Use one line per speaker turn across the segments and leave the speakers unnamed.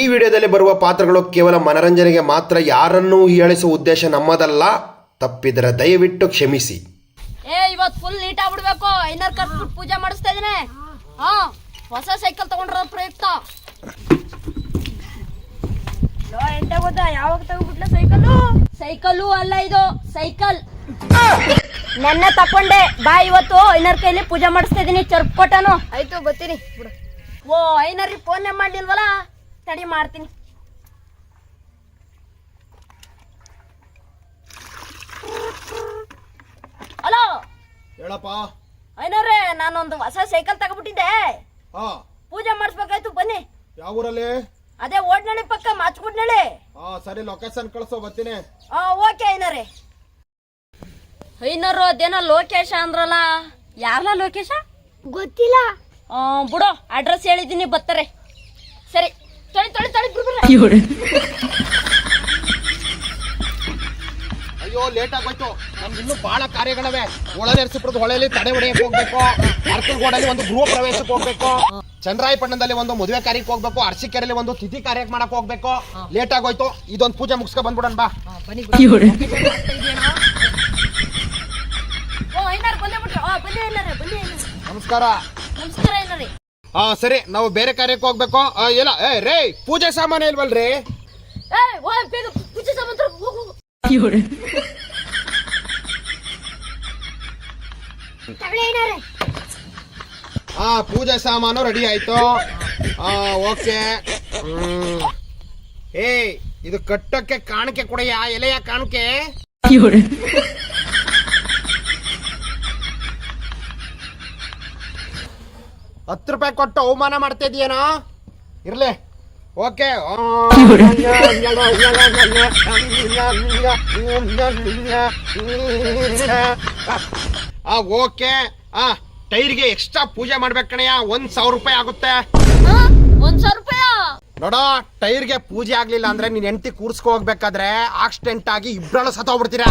ಈ ವಿಡಿಯೋದಲ್ಲಿ ಬರುವ ಪಾತ್ರಗಳು ಕೇವಲ ಮನರಂಜನೆಗೆ ಮಾತ್ರ ಯಾರನ್ನೂ ಹೇಳಿಸುವ ಉದ್ದೇಶ ನಮ್ಮದಲ್ಲ. ತಪ್ಪಿದರೆ ದಯವಿಟ್ಟು ಕ್ಷಮಿಸಿ.
ಏ ಇವತ್ತು ಫುಲ್ ನೀಟ್ ಆಗ್ಬಿಡ್ಬೇಕು. ಐನರ್ ಕರ್ಸ್ಬಿಟ್ಟು ಪೂಜೆ ಮಾಡಿಸ್ತಾ ಇದೀನಿ ಹಾ ಹೊಸ ಸೈಕಲ್ ತಗೊಂಡ್ರ ಪ್ರಯುಕ್ತ. ಎಂಟ ಗೊತ್ತಾ? ಯಾವಾಗ ತಗೊಂಡ್ಬಿಟ್ಲ ಸೈಕಲ್ ಸೈಕಲ್ಲು ಅಲ್ಲ ಇದು ಸೈಕಲ್ ನೆನ್ನೆ ತಕೊಂಡೆ. ಬಾ ಇವತ್ತು ಐನರ್ ಕೈಲಿ ಪೂಜೆ ಮಾಡಿಸ್ತಾ ಇದೀನಿ ಚರ್ಪ್ ಕೊಟ್ಟನು.
ಆಯ್ತು ಬರ್ತೀನಿ. ಬಿಡು
ಓ ಐನರ್ ಫೋನ್ ಮಾಡ್ಲಿಲ್ವಲ್ಲ? ತಡಿ ಮಾಡ್ತೀನಿ. ಹಲೋ
ಹೇಳಪ್ಪ.
ಐನರ್ರೆ ನಾನೊಂದು ಹೊಸ ಸೈಕಲ್ ತಗೊಬಿಟ್ಟಿದ್ದೆ
ಹಾ.
ಪೂಜೆ ಮಾಡಿಸ್ಬೇಕಾಯ್ತು ಬನ್ನಿ.
ಯಾವ ಊರಲ್ಲಿ?
ಅದೇ ಓಡ್ನಳ್ಳಿ ಪಕ್ಕ ಮಾಚ್ಗುಡ್ನಳ್ಳಿ.
ಹಾ ಸರಿ ಲೊಕೇಶನ್ ಕಳ್ಸೋ ಬರ್ತೀನಿ.
ಆ ಓಕೆ ಐನರೆ ಐನರು ಅದೇನೋ ಲೋಕೇಶ ಅಂದ್ರಲ್ಲ. ಯಾರಲ್ಲ ಲೋಕೇಶ?
ಗೊತ್ತಿಲ್ಲ.
ಆ, ಬಿಡು ಅಡ್ರೆಸ್ ಹೇಳಿದ್ದೀನಿ ಬರ್ತಾರೆ. ಸರಿ. ತೊಳಿ ತಳಿ ತಳಿ
ಅಯ್ಯೋ ಲೇಟ್ ಆಗೋಯ್ತು. ನಮ್ಗೆ ಇನ್ನೂ ಬಹಳ ಕಾರ್ಯಗಳವೆ. ಒಳ ನೆರೆಸಿಪುರದ ಹೊಳೆಯಲ್ಲಿ ತಡೆ ಹೊಡೆಯಕ್ಕೆ ಹೋಗ್ಬೇಕು. ಅರ್ಕಲ್ಗೋಡಲ್ಲಿ ಒಂದು ಗೃಹ ಪ್ರವೇಶಕ್ಕೆ ಹೋಗ್ಬೇಕು. ಚಂದ್ರಾಯಪಟ್ಟಣದಲ್ಲಿ ಒಂದು ಮದುವೆ ಕಾರ್ಯಕ್ಕೆ ಹೋಗ್ಬೇಕು. ಅರ್ಸಿಕೆರೆಯಲ್ಲಿ ಒಂದು ತಿಥಿ ಕಾರ್ಯಕ್ಕೆ ಮಾಡಕ್ ಹೋಗ್ಬೇಕು. ಲೇಟ್ ಆಗೋಯ್ತು. ಇದೊಂದು ಪೂಜೆ ಮುಗಿಸ್ಕೊ ಬಂದ್ಬಿಡೋಣ ಬಾ. ನಮಸ್ಕಾರ.
ನಮಸ್ಕಾರ
ಸರಿ ನಾವು ಬೇರೆ ಕಾರ್ಯಕ್ಕೆ ಹೋಗ್ಬೇಕು. ಆ, ಇಲ್ಲ ಏ ರೇ ಪೂಜೆ ಸಾಮಾನು ಇಲ್ವಲ್ರಿ?
ಏ ಓ ಬೇಗ ಪೂಜೆ ಸಾಮಾನ್ ಹೋಗು
ಪೂಜೆ ರೆಡಿ ಆಯ್ತು. ಹಾ ಓಕೆ. ಹ್ಮ್. ಇದು ಕಟ್ಟಕ್ಕೆ ಕಾಣಿಕೆ ಕೊಡೆಯ ಎಲೆಯ ಕಾಣಿಕೆ? ಹತ್ತು ರೂಪಾಯಿ ಕೊಟ್ಟು ಅವಮಾನ ಮಾಡ್ತಾ ಇದೀಯೇನೋ? ಇರ್ಲಿ. ಓಕೆ. ಆ ಓಕೆ. ಆ ಟೈರ್ಗೆ ಎಕ್ಸ್ಟ್ರಾ ಪೂಜೆ ಮಾಡ್ಬೇಕು ಕಣಯ್ಯ. ಒಂದ್ ಸಾವಿರ ರೂಪಾಯಿ ಆಗುತ್ತೆ.
ಒಂದ್ ಸಾವಿರ ರೂಪಾಯ?
ನೋಡ ಟೈರ್ಗೆ ಪೂಜೆ ಆಗ್ಲಿಲ್ಲ ಅಂದ್ರೆ ನೀನ್ ಹೆಂಡತಿ ಕೂರ್ಸ್ಕೊ ಹೋಗ್ಬೇಕಾದ್ರೆ ಆಕ್ಸಿಡೆಂಟ್ ಆಗಿ ಇಬ್ರಲ್ಲೂ ಸತ್ತೋಗ್ಬಿಡ್ತೀರಾ?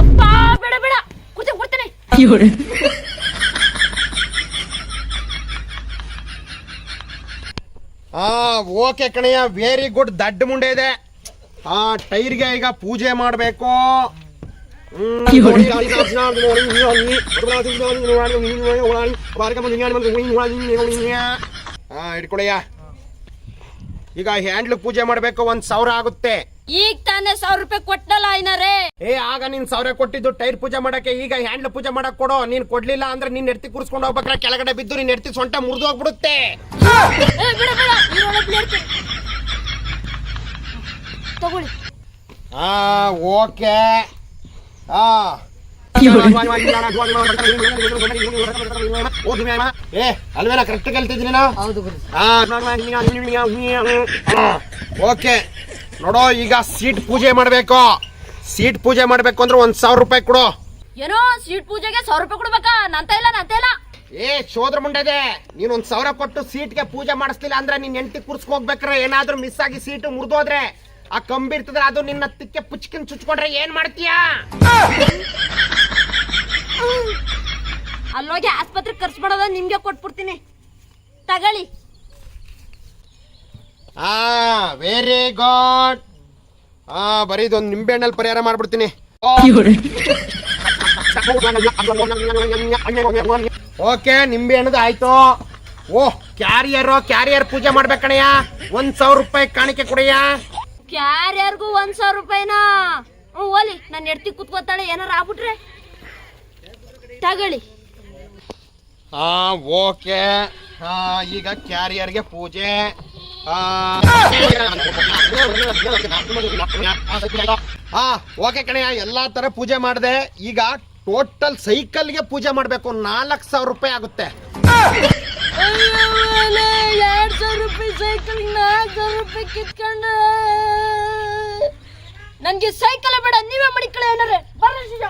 ಅಪ್ಪ ಬೇಡ ಬೇಡ. ಕೂತೆ ಕೊಡ್ತೇನೆ
ಓಕೆ ಕಣಯ್ಯ ವೆರಿ ಗುಡ್ ದಡ್ಡ ಮುಂಡೆ ಇದೆ ಆ ಟೈರ್ಗೆ ಈಗ ಪೂಜೆ ಮಾಡಬೇಕು ಹಿಡ್ಕೊಳಯ್ಯ ಈಗ ಹ್ಯಾಂಡ್ಲ್ ಪೂಜೆ ಮಾಡಬೇಕು ಒಂದು ಸಾವಿರ ಆಗುತ್ತೆ
ಈಗ ತಾನೇ ಸಾವಿರ ರೂಪಾಯಿ ಕೊಟ್ಟಲ್ಲ ಐನರೇ
ಏ ಆಗ ನೀನ್ ಸಾವಿರ ಕೊಟ್ಟಿದ್ದು ಟೈರ್ ಪೂಜೆ ಮಾಡಕ್ಕೆ ಈಗ ಹ್ಯಾಂಡ್ಲ್ ಪೂಜೆ ಮಾಡಕ್ ಕೊಡೋ ನೀನ್ ಕೊಡ್ಲಿಲ್ಲ ಅಂದ್ರೆ ನೀನ್ ಎಡ್ತಿ ಕೂರ್ಸ್ಕೊಂಡು ಹೋಗ್ಬೇಕ್ರೆ ಕೆಳಗಡೆ ಬಿದ್ದು ನೀನ್ ಎಡ್ತಿ ಸೊಂಟ ಮುರಿದು ಹೋಗ್ಬಿಡುತ್ತೆ.
ತಗೊಳ್ಳಿ
ಹಾ ಓಕೆ ಆ ಏ ಅಲ್ವೇನ ಕರೆಕ್ಟ್ ಓಕೆ ನೋಡೋ ಈಗ ಸೀಟ್ ಪೂಜೆ ಮಾಡ್ಬೇಕು. ಸೀಟ್ ಪೂಜೆ ಮಾಡ್ಬೇಕು ಅಂದ್ರೆ ಒಂದ್ ಸಾವಿರ ರೂಪಾಯಿ ಕೊಡು.
ಏನೋ ಸೀಟ್ ಪೂಜೆಗೆ ಸಾವಿರ ರೂಪಾಯಿ ಕೊಡ್ಬೇಕಾ? ನಂತ ಇಲ್ಲ ನಂತ ಇಲ್ಲ.
ಏ ಶೋದ್ರ ಮುಂಡೆದೆ ನೀನ್ ಒಂದ್ ಸಾವಿರ ಕೊಟ್ಟು ಸೀಟ್ಗೆ ಪೂಜೆ ಮಾಡಿಸ್ಲಿಲ್ಲ ಅಂದ್ರೆ ನಿನ್ ಎಂಟಿ ಕುರ್ಸ್ಕೊ ಹೋಗ್ಬೇಕ್ರೆ ಏನಾದ್ರೂ ಮಿಸ್ ಆಗಿ ಸೀಟ್ ಮುರಿದೋದ್ರೆ ಆ ಕಂಬಿ ಇರ್ತದ್ರೆ ಅದು ನಿನ್ನ ತಿಕ್ಕೆ ಪುಚ್ಕಿನ್ ಚುಚ್ಕೊಂಡ್ರೆ ಏನ್ ಮಾಡ್ತೀಯಾ?
ಅಲ್ಲೋಗಿ ಆಸ್ಪತ್ರೆ ಖರ್ಚು ಮಾಡೋದ ನಿಮ್ಗೆ ಕೊಟ್ಬಿಡ್ತೀನಿ. ತಗೊಳ್ಳಿ.
ಆ ವೆರಿ ಗುಡ್ ಆ ಬರೀ ಇದೊಂದು ನಿಂಬೆಹಣ್ಣಲ್ಲಿ ಪರಿಹಾರ ಮಾಡ್ಬಿಡ್ತೀನಿ. ಓಕೆ ನಿಂಬೆ ಹಣ್ಣದು ಆಯ್ತು. ಓ ಕ್ಯಾರಿಯರ್ ಕ್ಯಾರಿಯರ್ ಪೂಜೆ ಮಾಡ್ಬೇಕಣಯ್ಯ ಒಂದ್ ಸಾವಿರ ರೂಪಾಯಿ ಕಾಣಿಕೆ ಕೊಡಯ್ಯ.
ಕ್ಯಾರಿಯರ್ಗೂ ಒಂದ್ ಸಾವಿರ ರೂಪಾಯಿನಾ? ಹ್ಞೂ ಓಲಿ ನಾನು ಎಡ್ತಿ ಕುತ್ಕೋತಾಳೆ ಏನಾರ ಆಗ್ಬಿಟ್ರೆ? ತಗೊಳ್ಳಿ.
ಹಾ ಓಕೆ. ಹಾ ಈಗ ಕ್ಯಾರಿಯರ್ಗೆ ಪೂಜೆ. ಆ, ಹಾ ಓಕೆ ಕಣಯ್ಯ ಎಲ್ಲಾ ತರ ಪೂಜೆ ಮಾಡಿದೆ. ಈಗ ಟೋಟಲ್ ಸೈಕಲ್ಗೆ ಪೂಜೆ ಮಾಡಬೇಕು. ನಾಲ್ಕು ಸಾವಿರ ರೂಪಾಯಿ ಆಗುತ್ತೆ.
ಎರಡ್ ಸಾವಿರ ರೂಪಾಯಿ ಸೈಕಲ್ ನಾಲ್ಕು ಸಾವಿರ ರೂಪಾಯಿ ಕಿತ್ಕೊಂಡ ನನ್ಗೆ ಸೈಕಲ್ ಬೇಡ ನೀವೇ ಮಡಿಕೊಳ್ಳಿ ಏನಾರೆ ಬರ್ರಿ ಶಿಷ್ಯ?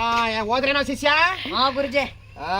ಆ, ಹೋದ್ರೇನೋ ಶಿಷ್ಯ
ಹಾ ಗುರುಜೆ.
ಆ,